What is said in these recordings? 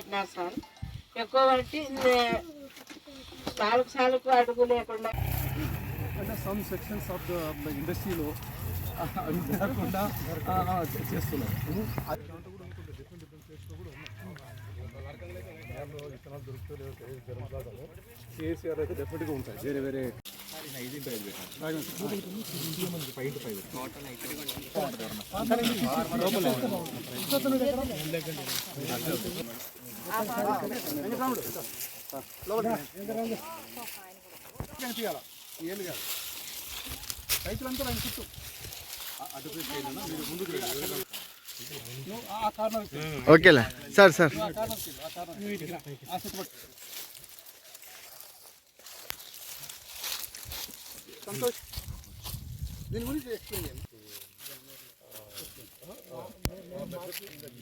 పట్టినారు sir. ఎక్కువ పట్టి నాలుగు సార్లకు అడుగు లేకుండా అంటే సమ్ సెక్షన్స్ ఆఫ్ ద ఇండస్ట్రీలో చే- చేస్తున్నారు సిఎస్ఆర్ అయితే డెఫినెట్గా ఉంటాయి. వేరే వేరే ఏళ్ళు కాదు రైతులంతా ఆయన చుట్టూ ఓకేలే సార్ సార్ ఆ కార్నర్కి వెళ్ళు, ఆ కార్నర్ ఆ సెట్ పట్టు సంతోష్. దీని గురించి ఎక్స్ప్లెయిన్ చేయండి.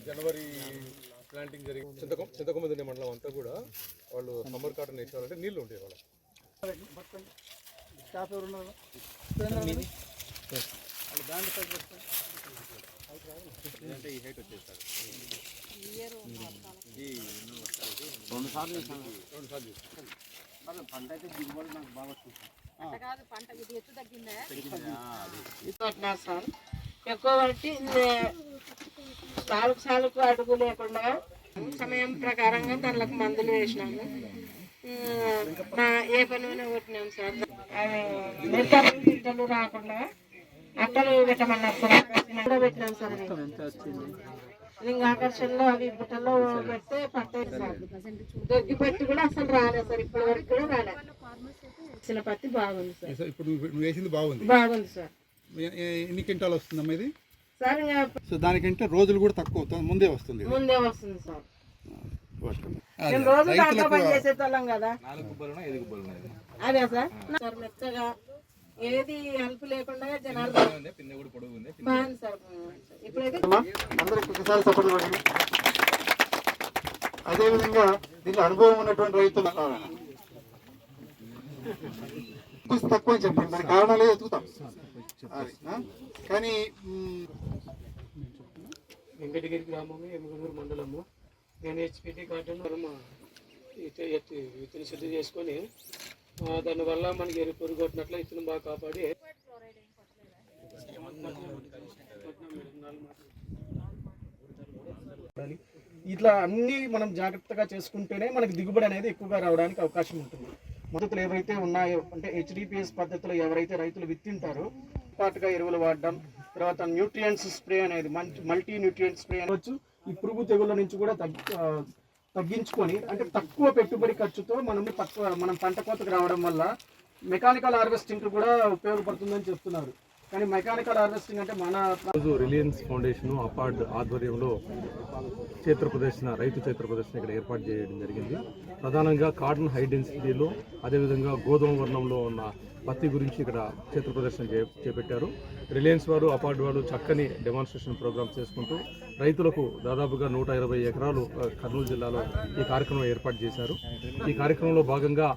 జనవరి ప్లాంటింగ్ జరిగి చింతకొమ్మ చింతకొమ్మ మండలం అంతా కూడా వాళ్ళు సమ్మర్ కాటన్ వేసేవారంటే నీళ్ళు ఉంటాయి వాళ్ళకి. స్టాఫ్ ఎవరు ఉన్నారు వాళ్ళ బ్యాండ్ సైజ్ సార్. ఎక్కువ పట్టి నాలుగు సార్లకు అడుగు లేకుండా సమయం ప్రకారంగా దానికి మందులు వేసినాము. ఏ పని కొట్టినాం సార్. అవి మిగతాలు గిట్టలు రాకుండా అట్టలు పెట్టమన్నారు సార్. పెట్టినాం సార్ అవి. లింగ ఆకర్షణలో అవి బుట్టలో పెడితే పట్టాయి సార్ దొగ్గి పత్తి కూడా అసలు రాలేదు సార్ ఇప్పటి వరకు కూడా రాలేదు. ఇచ్చిన పత్తి బాగుంది సార్. ఇప్పుడు నువ్వు వేసింది బాగుంది. బాగుంది సార్. ఎన్ని క్వింటాలు వస్తుందమ్మా ఇది? సార్ సో దానికంటే రోజులు కూడా తక్కువ అవుతుంది ముందే వస్తుంది. ముందే వస్తుంది సార్. రోజు చేసేటోళ్ళం కదా. అదే సార్. సార్ మెత్తగా ఏది హెల్ప్ లేకుండా జనాలు బాగుంది సార్ ఇప్పుడైతే అందరికి ఒకసారి సపోర్ట్ పడండి అదేవిధంగా దీనిలో అనుభవం ఉన్నటువంటి రైతులు కొంచెం తక్కువ అని చెప్పండి దాని కారణాలు ఎదుగుతాం? కానీ వెంకటగిరి గ్రామము ఎమ్మిగనూరు మండలము నేను హెచ్పిటి కాటన్ మనం ఇత- ఎత్తి- విత్తన శుద్ధి చేసుకొని దానివల్ల మనకి ఎరుపు పురుగు కొట్టినట్లు బాగా కాపాడి ఇట్లా అన్ని మనం జాగ్రత్తగా చేసుకుంటేనే మనకి దిగుబడి అనేది ఎక్కువగా రావడానికి అవకాశం ఉంటుంది. మద్దతులు ఏవైతే ఉన్నాయో అంటే హెచ్డిపిఎస్ పద్ధతిలో ఎవరైతే రైతులు విత్తింటారో పాటుగా ఎరువులు వాడడం తర్వాత న్యూట్రియంట్స్ స్ప్రే అనేది మంచి మల్టీ న్యూట్రియంట్ స్ప్రే అనవచ్చు ఈ పురుగు తెగుళ్ళ నుంచి కూడా తగ్గి తగ్గించుకొని అంటే తక్కువ పెట్టుబడి ఖర్చుతో మనం తక్కువ మనం పంట కోతకు రావడం వల్ల మెకానికల్ హార్వెస్టింగ్ కూడా ఉపయోగపడుతుందని చెప్తున్నారు. కానీ మెకానికల్ హార్వెస్టింగ్ అంటే మన రోజు రిలయన్స్ ఫౌండేషన్ అపార్డ్ ఆధ్వర్యంలో క్షేత్ర ప్రదర్శన రైతు క్షేత్ర ప్రదర్శన ఇక్కడ ఏర్పాటు చేయడం జరిగింది. ప్రధానంగా కాటన్ హై డెన్సిటీలో అదేవిధంగా గోధుమ వర్ణంలో ఉన్న పత్తి గురించి ఇక్కడ క్షేత్ర ప్రదర్శన చే చేపట్టారు. రిలయన్స్ వారు అపార్డ్ వారు చక్కని డెమాన్స్ట్రేషన్ ప్రోగ్రామ్ చేసుకుంటూ రైతులకు దాదాపుగా నూట ఇరవై ఎకరాలు కర్నూలు జిల్లాలో ఈ కార్యక్రమం ఏర్పాటు చేశారు. ఈ కార్యక్రమంలో భాగంగా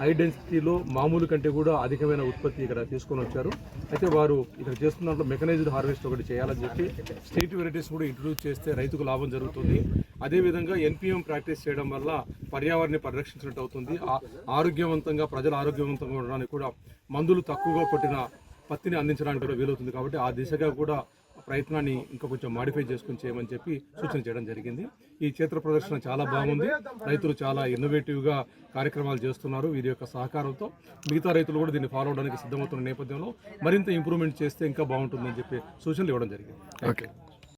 హై డెన్సిటీలో మామూలు కంటే కూడా అధికమైన ఉత్పత్తి ఇక్కడ తీసుకొని వచ్చారు. అయితే వారు ఇక్కడ చేస్తున్న మెకనైజ్డ్ హార్వెస్ట్ ఒకటి చేయాలని చెప్పి స్టేట్ వెరైటీస్ కూడా ఇంట్రడ్యూస్ చేస్తే రైతుకు లాభం జరుగుతుంది. అదేవిధంగా ఎన్పిఎం ప్రాక్టీస్ చేయడం వల్ల పర్యావరణాన్ని పరిరక్షించినట్టు అవుతుంది. ఆ- ఆరోగ్యవంతంగా ప్రజలు ఆరోగ్యవంతంగా ఉండడానికి కూడా మందులు తక్కువగా కొట్టిన పత్తిని అందించడానికి కూడా వీలవుతుంది. కాబట్టి ఆ దిశగా కూడా ప్రయత్నాన్ని ఇంకా కొంచెం మాడిఫై చేసుకుని చేయమని చెప్పి సూచన చేయడం జరిగింది. ఈ చిత్ర ప్రదర్శన చాలా బాగుంది. రైతులు చాలా ఇన్నోవేటివ్గా కార్యక్రమాలు చేస్తున్నారు. వీరి యొక్క సహకారంతో మిగతా రైతులు కూడా దీన్ని ఫాలో అవడానికి సిద్ధమవుతున్న నేపథ్యంలో మరింత ఇంప్రూవ్మెంట్ చేస్తే ఇంకా బాగుంటుందని చెప్పి సూచనలు ఇవ్వడం జరిగింది. ఓకే